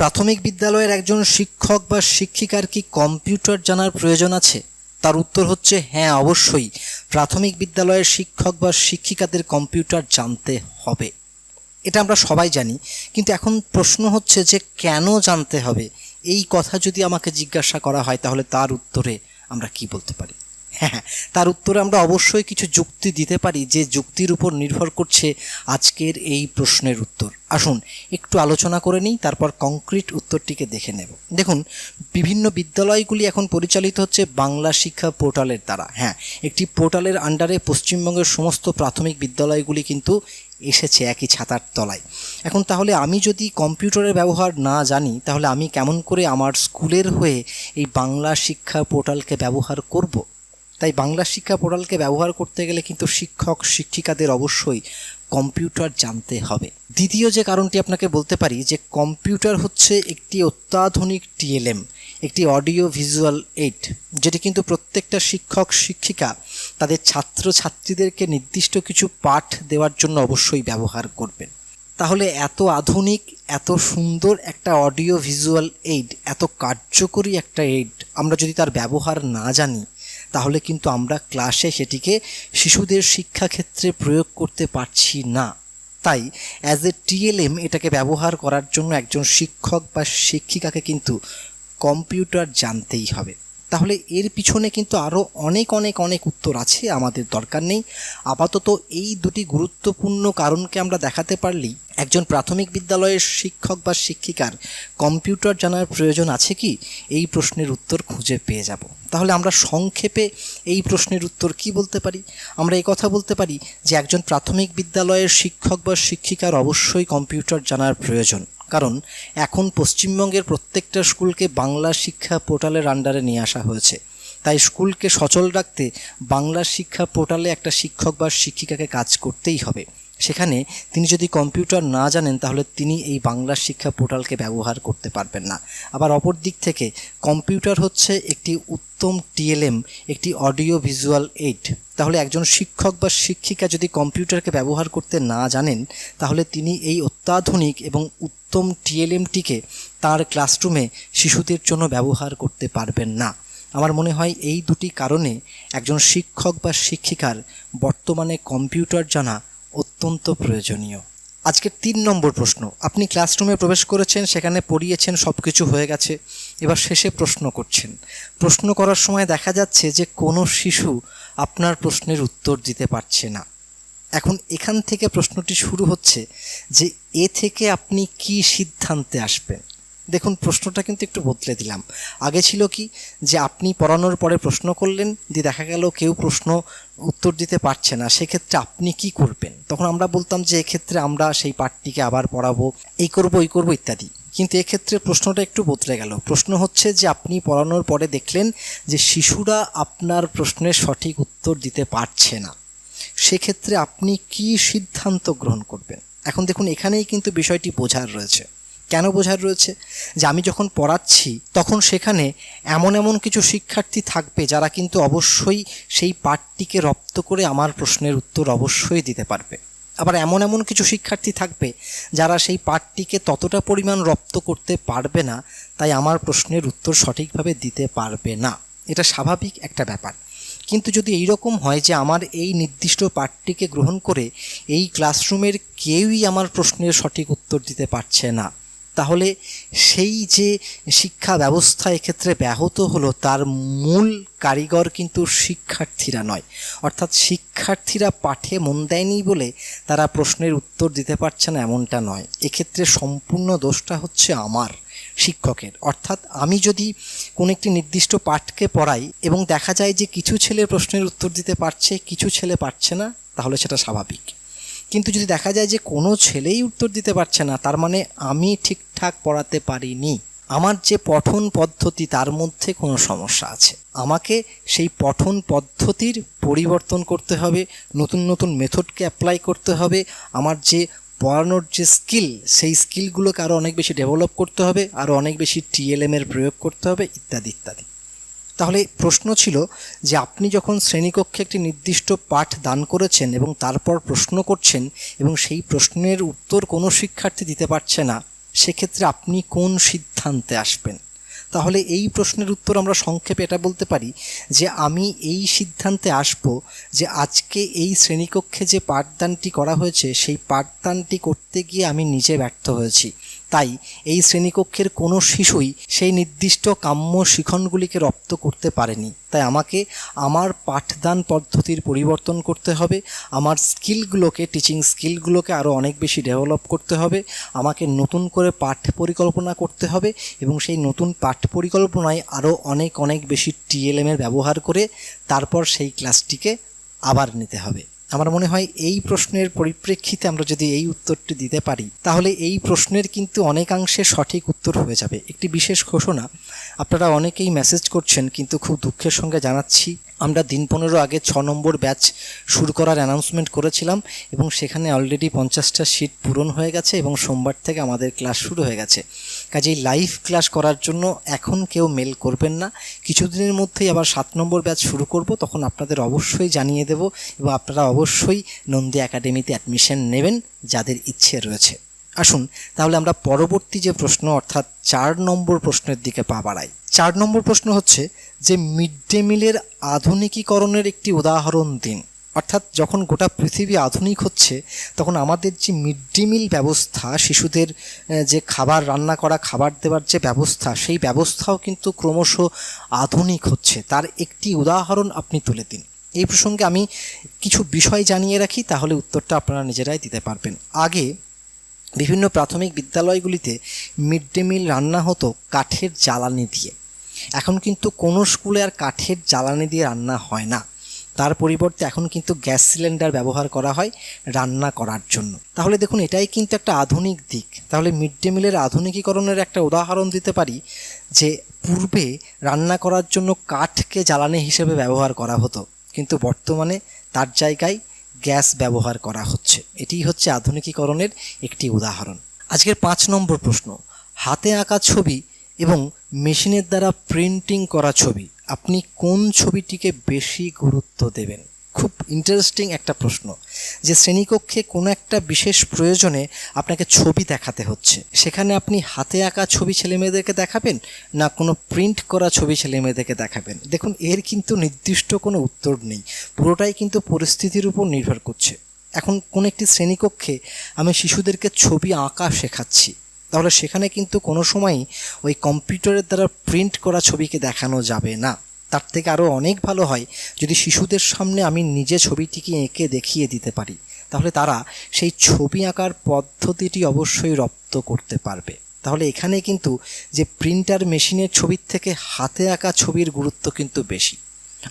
প্রাথমিক বিদ্যালয়ের একজন শিক্ষক বা শিক্ষিকার কি কম্পিউটার জানার প্রয়োজন আছে? তার উত্তর হচ্ছে হ্যাঁ অবশ্যই। প্রাথমিক বিদ্যালয়ের শিক্ষক বা শিক্ষিকাদের কম্পিউটার জানতে হবে। এটা আমরা সবাই জানি, কিন্তু এখন প্রশ্ন হচ্ছে যে কেন জানতে হবে? এই কথা যদি আমাকে জিজ্ঞাসা করা হয়, তাহলে তার উত্তরে আমরা কি বলতে পারি? হ্যাঁ তার উত্তরে আমরা অবশ্যই কিছু যুক্তি দিতে পারি যে যুক্তির উপর নির্ভর করছে আজকের এই প্রশ্নের উত্তর। আসুন, একটু আলোচনা করে নিই, তারপর কংক্রিট উত্তরটিকে দেখে নেব। দেখুন, বিভিন্ন বিদ্যালয়গুলি এখন পরিচালিত হচ্ছে বাংলা শিক্ষা পোর্টালের দ্বারা। হ্যাঁ একটি পোর্টালের আন্ডারে পশ্চিমবঙ্গের সমস্ত প্রাথমিক বিদ্যালয়গুলি কিন্তু এসেছে একই ছাতার তলায়। এখন তাহলে আমি যদি কম্পিউটারের ব্যবহার না জানি, তাহলে আমি কেমন করে আমার স্কুলের হয়ে এই বাংলা শিক্ষা পোর্টালকে ব্যবহার করব? তাই বাংলা শিক্ষা পোর্টালকে ব্যবহার করতে গেলে কিন্তু শিক্ষক, শিক্ষিকাদের অবশ্যই কম্পিউটার জানতে হবে। দ্বিতীয় যে কারণটি আপনাকে বলতে পারি যে কম্পিউটার হচ্ছে একটি অত্যাধুনিক টিএলএম, একটি অডিও ভিজুয়াল এইড, যেটি কিন্তু প্রত্যেকটা শিক্ষক, শিক্ষিকা, তাদের ছাত্র ছাত্রীদেরকে নির্দিষ্ট কিছু পাঠ দেওয়ার জন্য অবশ্যই ব্যবহার করবেন। তাহলে এত আধুনিক, এত সুন্দর একটা অডিও ভিজুয়াল এইড, এত কার্যকরী একটা এইড, আমরা যদি তার ব্যবহার না জানি তাহলে কিন্তু আমরা ক্লাসে সেটিকে শিশুদের শিক্ষাক্ষেত্রে প্রয়োগ করতে পারছি না। তাই অ্যাজ এ টিএলএম এটাকে ব্যবহার করার জন্য একজন শিক্ষক বা শিক্ষিকাকে কিন্তু কম্পিউটার জানতেই হবে। তাহলে এর পিছনে কিন্তু আরও অনেক অনেক অনেক উত্তর আছে, আমাদের দরকার নেই। আপাতত এই দুটি গুরুত্বপূর্ণ কারণকে আমরা দেখাতে পারলেই একজন প্রাথমিক বিদ্যালয়ের শিক্ষক বা শিক্ষিকার কম্পিউটার জানার প্রয়োজন আছে কি? এই প্রশ্নের উত্তর খুঁজে পেয়ে যাব। তাহলে আমরা সংক্ষেপে এই প্রশ্নের উত্তর কি বলতে পারি? আমরা এই কথা বলতে পারি যে একজন প্রাথমিক বিদ্যালয়ের শিক্ষক বা শিক্ষিকার অবশ্যই কম্পিউটার জানার প্রয়োজন। কারণ এখন পশ্চিমবঙ্গের প্রত্যেকটা স্কুলকে বাংলা শিক্ষা পোর্টালের আন্ডারে নিয়ে আসা হয়েছে। তাই স্কুলকে সচল রাখতে বাংলা শিক্ষা পোর্টালে একটা শিক্ষক বা শিক্ষিকাকে কাজ করতেই হবে। সেখানে তিনি যদি কম্পিউটার না জানেন, তাহলে তিনি এই বাংলা শিক্ষা পোর্টালকে ব্যবহার করতে পারবেন না। আবার অপর দিক থেকে, কম্পিউটার হচ্ছে একটি উত্তম টিএলএম, একটি অডিও ভিজুয়াল এইড। তাহলে একজন শিক্ষক বা শিক্ষিকা যদি কম্পিউটারকে ব্যবহার করতে না জানেন, তাহলে তিনি এই অত্যাধুনিক এবং উত্তম টিএলএমটিকে তার ক্লাসরুমে শিশুদের জন্য ব্যবহার করতে পারবেন না। আমার মনে হয় এই দুটি কারণে একজন শিক্ষক বা শিক্ষিকার বর্তমানে কম্পিউটার জানা অত্যন্ত প্রয়োজনীয়। আজকের তিন নম্বর প্রশ্ন। আপনি ক্লাসরুমে প্রবেশ করেছেন, সেখানে পড়িয়েছেন সব কিছু হয়ে গেছে। এবার শেষে প্রশ্ন করছেন। প্রশ্ন করার সময় দেখা যাচ্ছে যে কোনো শিশু আপনার প্রশ্নের উত্তর দিতে পারছে না। এখন এখান থেকে প্রশ্নটি শুরু হচ্ছে যে এ থেকে আপনি কি সিদ্ধান্তে আসবেন? দেখুন, প্রশ্নটা কিন্তু একটু বদলে দিলাম। আগে ছিল কি যে আপনি পড়ানোর পরে প্রশ্ন করলেন, দিয়ে দেখা গেল কেউ প্রশ্ন উত্তর দিতে পারছে না, সেক্ষেত্রে আপনি কি করবেন? তখন আমরা বলতাম যে এক্ষেত্রে আমরা সেই পাঠটিকে আবার পড়াবো, এই করব এই করব ইত্যাদি। কিন্তু এক্ষেত্রে প্রশ্নটা একটু বদলে গেল। প্রশ্ন হচ্ছে যে আপনি পড়ানোর পরে দেখলেন যে শিশুরা আপনার প্রশ্নের সঠিক উত্তর দিতে পারছে না। সেক্ষেত্রে আপনি কি সিদ্ধান্ত গ্রহণ করবেন? এখন দেখুন, এখানেই কিন্তু বিষয়টি বোঝার রয়েছে। কেন বোঝার রয়েছে? যে আমি যখন পড়াচ্ছি, তখন সেখানে এমন এমন কিছু শিক্ষার্থী থাকবে যারা কিন্তু অবশ্যই সেই পাঠটিকে রপ্ত করে আমার প্রশ্নের উত্তর অবশ্যই দিতে পারবে। আবার এমন এমন কিছু শিক্ষার্থী থাকবে যারা সেই পাঠটিকে ততটা পরিমাণ রপ্ত করতে পারবে না, তাই আমার প্রশ্নের উত্তর সঠিকভাবে দিতে পারবে না। এটা স্বাভাবিক একটা ব্যাপার। কিন্তু যদি এই রকম হয় যে আমার এই নির্দিষ্ট পাঠটিকে গ্রহণ করে এই ক্লাসরুমের কেউই আমার প্রশ্নের সঠিক উত্তর দিতে পারছে না তাহলে সেই যে শিক্ষা ব্যবস্থা এক্ষেত্রে ব্যাহত হলো, তার মূল কারিগর কিন্তু শিক্ষার্থীরা নয়। অর্থাৎ শিক্ষার্থীরা পাঠে মন দেয়নি বলে তারা প্রশ্নের উত্তর দিতে পারছে না এমনটা নয়। এক্ষেত্রে সম্পূর্ণ দোষটা হচ্ছে আমার শিক্ষকের। অর্থাৎ আমি যদি কোনো একটি নির্দিষ্ট পাঠকে পড়াই এবং দেখা যায় যে কিছু ছেলে প্রশ্নের উত্তর দিতে পারছে, কিছু ছেলে পারছে না, তাহলে সেটা স্বাভাবিক। কিন্তু যদি দেখা যায় যে কোনো ছেলেই উত্তর দিতে পারছে না, তার মানে আমি ঠিকঠাক পড়াতে পারিনি। আমার যে পঠন পদ্ধতি, তার মধ্যে কোনো সমস্যা আছে। আমাকে সেই পঠন পদ্ধতির পরিবর্তন করতে হবে, নতুন নতুন মেথডকে অ্যাপ্লাই করতে হবে, আমার যে পড়ানোর যে স্কিল সেই স্কিলগুলোকে আরও অনেক বেশি ডেভেলপ করতে হবে আরও অনেক বেশি টিএলএমের প্রয়োগ করতে হবে, ইত্যাদি ইত্যাদি। তাহলে প্রশ্ন ছিল যে আপনি যখন শ্রেণীকক্ষে একটি নির্দিষ্ট পাঠ দান করেছেন এবং তারপর প্রশ্ন করছেন এবং সেই প্রশ্নের উত্তর কোনো শিক্ষার্থী দিতে পারছে না, সেক্ষেত্রে আপনি কোন সিদ্ধান্তে আসবেন? তাহলে এই প্রশ্নের উত্তর আমরা সংক্ষেপে এটা বলতে পারি যে আমি এই সিদ্ধান্তে আসব যে আজকে এই শ্রেণীকক্ষে যে পাঠদানটি করা হয়েছে, সেই পাঠদানটি করতে গিয়ে আমি নিজে ব্যর্থ হয়েছি। তাই এই শ্রেণীকক্ষের কোনো শিশুই সেই নির্দিষ্ট কাম্য শিখনগুলিকে রপ্ত করতে পারেনি। তাই আমাকে আমার পাঠদান পদ্ধতির পরিবর্তন করতে হবে, আমার স্কিলগুলোকে টিচিং স্কিলগুলোকে আরও অনেক বেশি ডেভেলপ করতে হবে, আমাকে নতুন করে পাঠ পরিকল্পনা করতে হবে এবং সেই নতুন পাঠ পরিকল্পনায় আরও অনেক অনেক বেশি টিএলএমের ব্যবহার করে তারপর সেই ক্লাসটিকে আবার নিতে হবে। আমার মনে হয় এই প্রশ্নের পরিপ্রেক্ষিতে আমরা যদি এই উত্তরটি দিতে পারি, তাহলে এই প্রশ্নের কিন্তু অনেকাংশে সঠিক উত্তর হয়ে যাবে। একটি বিশেষ ঘোষণা, আপনারা অনেকেই মেসেজ করছেন, কিন্তু খুব দুঃখের সঙ্গে জানাচ্ছি, আমরা দিন পনেরো আগে ছ নম্বর ব্যাচ শুরু করার অ্যানাউন্সমেন্ট করেছিলাম এবং সেখানে অলরেডি পঞ্চাশটা সিট পূরণ হয়ে গেছে এবং সোমবার থেকে আমাদের ক্লাস শুরু হয়ে গেছে। কাজেই লাইভ ক্লাস করার জন্য এখন কেউ মেল করবেন না। কিছুদিনের মধ্যেই আবার সাত নম্বর ব্যাচ শুরু করব, তখন আপনাদের অবশ্যই জানিয়ে দেব এবং আপনারা অবশ্যই নন্দী একাডেমিতে অ্যাডমিশন নেবেন যাদের ইচ্ছে রয়েছে। আসুন, তাহলে আমরা পরবর্তী যে প্রশ্ন, অর্থাৎ চার নম্বর প্রশ্নের দিকে পা বাড়াই। চার নম্বর প্রশ্ন হচ্ছে যে মিড ডে মিলের আধুনিকীকরণের একটি উদাহরণ দিন। অর্থাৎ যখন গোটা পৃথিবী আধুনিক হচ্ছে, তখন আমাদের যে মিড ডে মিল ব্যবস্থা, শিশুদের যে খাবার রান্না করা, খাবার দেওয়ার যে ব্যবস্থা, সেই ব্যবস্থাও কিন্তু ক্রমশ আধুনিক হচ্ছে। তার একটি উদাহরণ আপনি তুলে দিন। এই প্রসঙ্গে আমি কিছু বিষয় জানিয়ে রাখি, তাহলে উত্তরটা আপনারা নিজেরাই দিতে পারবেন। আগে বিভিন্ন প্রাথমিক বিদ্যালয়গুলিতে মিড ডে মিল রান্না হতো কাঠের জ্বালানি দিয়ে। এখন কিন্তু কোনো স্কুলে আর কাঠের জ্বালানি দিয়ে রান্না হয় না। তার পরিবর্তে এখন কিন্তু গ্যাস সিলিন্ডার ব্যবহার করা হয় রান্না করার জন্য। তাহলে দেখুন, এটাই কিন্তু একটা আধুনিক দিক। তাহলে মিড ডে মিলের আধুনিকীকরণের একটা উদাহরণ দিতে পারি যে, পূর্বে রান্না করার জন্য কাঠকে জ্বালানি হিসেবে ব্যবহার করা হতো, কিন্তু বর্তমানে তার জায়গায় গ্যাস ব্যবহার করা হচ্ছে। এটি হচ্ছে আধুনিকীকরণের একটি উদাহরণ। আজকের পাঁচ নম্বর প্রশ্ন, হাতে আঁকা ছবি এবং মেশিনের দ্বারা প্রিন্টিং করা ছবি আপনি কোন ছবিটিকে বেশি গুরুত্ব দেবেন? খুব ইন্টারেস্টিং একটা প্রশ্ন যে শ্রেণীকক্ষে কোনো একটা বিশেষ প্রয়োজনে আপনাকে ছবি দেখাতে হচ্ছে। সেখানে আপনি হাতে আঁকা ছবি ছেলেমেয়েদেরকে দেখাবেন না কোনো প্রিন্ট করা ছবি ছেলেমেয়েদেরকে দেখাবেন? দেখুন, এর কিন্তু নির্দিষ্ট কোনো উত্তর নেই। পুরোটাই কিন্তু পরিস্থিতির উপর নির্ভর করছে। এখন কোন একটি শ্রেণীকক্ষে আমি শিশুদেরকে ছবি আঁকা শেখাচ্ছি তাহলে সেখানে কিন্তু কোনো সময়ই ওই কম্পিউটারের দ্বারা প্রিন্ট করা ছবিকে দেখানো যাবে না। তার থেকে আরও অনেক ভালো হয় যদি শিশুদের সামনে আমি নিজে ছবিটিকে এঁকে দেখিয়ে দিতে পারি, তাহলে তারা সেই ছবি আঁকার পদ্ধতিটি অবশ্যই রপ্ত করতে পারবে। তাহলে এখানে কিন্তু যে প্রিন্টার মেশিনের ছবির থেকে হাতে আঁকা ছবির গুরুত্ব কিন্তু বেশি।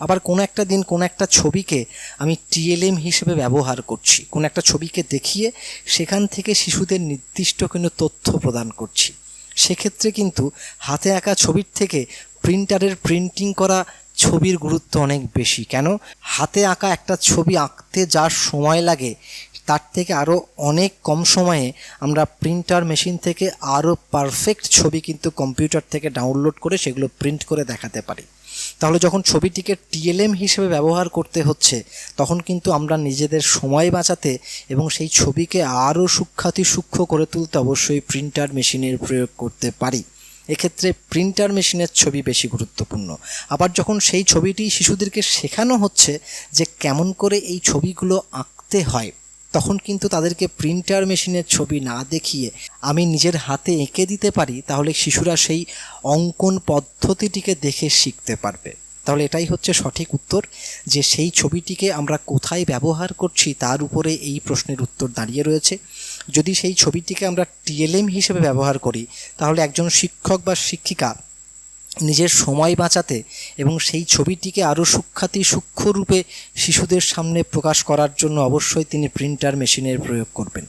আবার কোনো একটা দিন কোনো একটা ছবিকে আমি টিএলএম হিসেবে ব্যবহার করছি। কোনো একটা ছবিকে দেখিয়ে সেখান থেকে শিশুদের নির্দিষ্ট কোনো তথ্য প্রদান করছি। সেক্ষেত্রে কিন্তু হাতে আঁকা ছবির থেকে প্রিন্টারের প্রিন্টিং করা ছবির গুরুত্ব অনেক বেশি। কেন? হাতে আঁকা একটা ছবি আঁকতে যা সময় লাগে, তার থেকে আরও অনেক কম সময়ে আমরা প্রিন্টার মেশিন থেকে আরও পারফেক্ট ছবি কিন্তু কম্পিউটার থেকে ডাউনলোড করে সেগুলো প্রিন্ট করে দেখাতে পারি। তাহলে যখন ছবিটিকে টিএলএম হিসেবে ব্যবহার করতে হচ্ছে, তখন কিন্তু আমরা নিজেদের সময় বাঁচাতে এবং সেই ছবিকে আরও সূক্ষাতি সূক্ষ্ম করে তুলতে অবশ্যই প্রিন্টার মেশিনের প্রয়োগ করতে পারি। এক্ষেত্রে প্রিন্টার মেশিনের ছবি বেশি গুরুত্বপূর্ণ। আবার যখন সেই ছবিটি শিশুদেরকে শেখানো হচ্ছে যে কেমন করে এই ছবিগুলো আঁকতে হয় তখন কিন্তু তাদেরকে প্রিন্টার মেশিনের ছবি না দেখিয়ে আমি নিজের হাতে এঁকে দিতে পারি, তাহলে শিশুরা সেই অঙ্কন পদ্ধতিটিকে দেখে শিখতে পারবে। তাহলে এটাই হচ্ছে সঠিক উত্তর, যে সেই ছবিটিকে আমরা কোথায় ব্যবহার করছি তার উপরে এই প্রশ্নের উত্তর দাঁড়িয়ে রয়েছে। যদি সেই ছবিটিকে আমরা টিএলএম হিসেবে ব্যবহার করি, তাহলে একজন শিক্ষক বা শিক্ষিকা নিজের সময় বাঁচাতে এবং সেই ছবিটিকে আরও সূক্ষাতি সূক্ষ্মরূপে শিশুদের সামনে প্রকাশ করার জন্য অবশ্যই তিনি প্রিন্টার মেশিনের প্রয়োগ করবেন।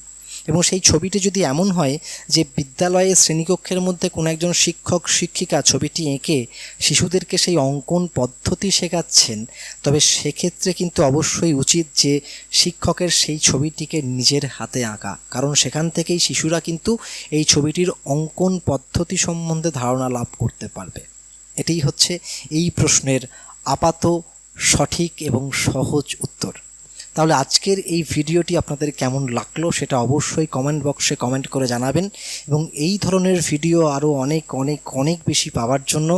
এবং সেই ছবিটি যদি এমন হয় যে বিদ্যালয়ে শ্রেণীকক্ষের মধ্যে কোনো একজন শিক্ষক, শিক্ষিকা ছবিটি এঁকে শিশুদেরকে সেই অঙ্কন পদ্ধতি শেখাচ্ছেন, তবে সেক্ষেত্রে কিন্তু অবশ্যই উচিত যে শিক্ষকের সেই ছবিটিকে নিজের হাতে আঁকা। কারণ সেখান থেকেই শিশুরা কিন্তু এই ছবিটির অঙ্কন পদ্ধতি সম্বন্ধে ধারণা লাভ করতে পারবে। এটাই হচ্ছে এই প্রশ্নের আপাত, সঠিক এবং সহজ উত্তর। তাহলে আজকের এই ভিডিওটি আপনাদের কেমন লাগল সেটা অবশ্যই কমেন্ট বক্সে কমেন্ট করে জানাবেন এবং এই ধরনের ভিডিও আরও অনেক অনেক অনেক বেশি পাওয়ার জন্য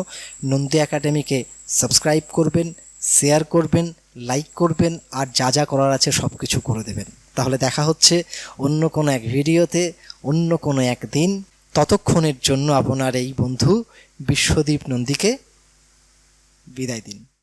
নন্দী একাডেমিকে সাবস্ক্রাইব করবেন শেয়ার করবেন লাইক করবেন আর যা যা করার আছে সব কিছু করে দেবেন। তাহলে দেখা হচ্ছে অন্য কোনো এক ভিডিওতে অন্য কোনো এক দিন ততক্ষণের জন্য আপনার এই বন্ধু বিশ্বদীপ নন্দীকে বিদায় দিন।